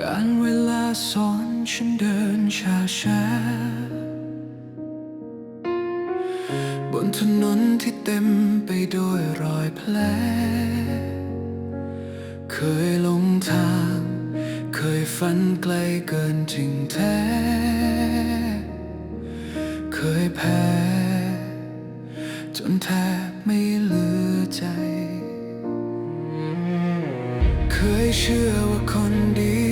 การเวลาสอนฉันเดินช้าช้าบนถนนที่เต็มไปด้วยรอยแผล เคยลงทาง เคยฝันไกลเกินจริงแท้ เคยแพ้ จนแทบไม่เหลือใจ เคยเชื่อว่าคนดี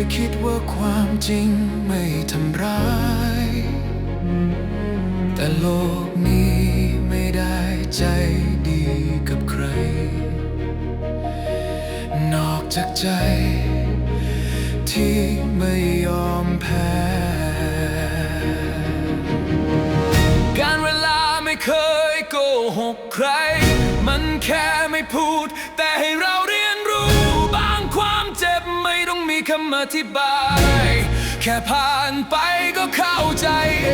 ยคิดว่าความจริงไม่ทำร้าย แต่โลกนี้ไม่ได้ใจดีกับใคร นอกจากใจ ที่ไม่ยอมแพ้ การเวลาไม่เคยโกหกใคร มันแค่ไม่พูดแต่ให้เรา อธิบาย แค่ผ่านไปก็เข้าใจเอ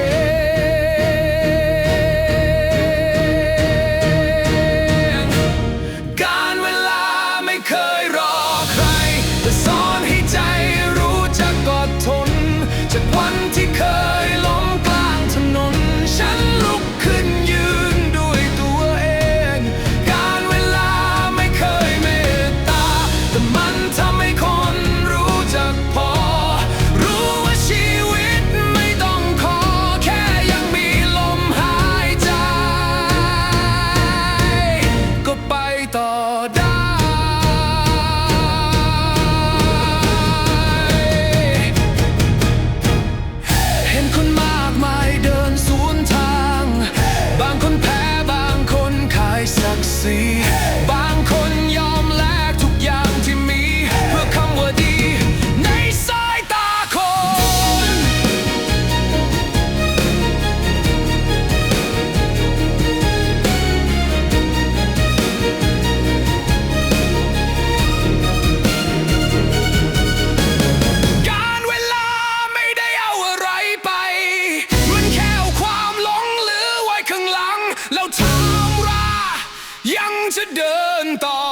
งการเวลาไม่เคยรอใครแต่สอนให้ใจรู้จักอดทนจากวัน จะเดินต่อ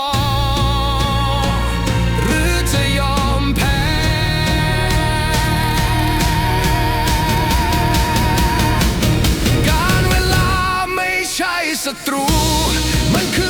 หรือจะยอมแพ้ การเวลาไม่ใช่ศัตรู มันคือ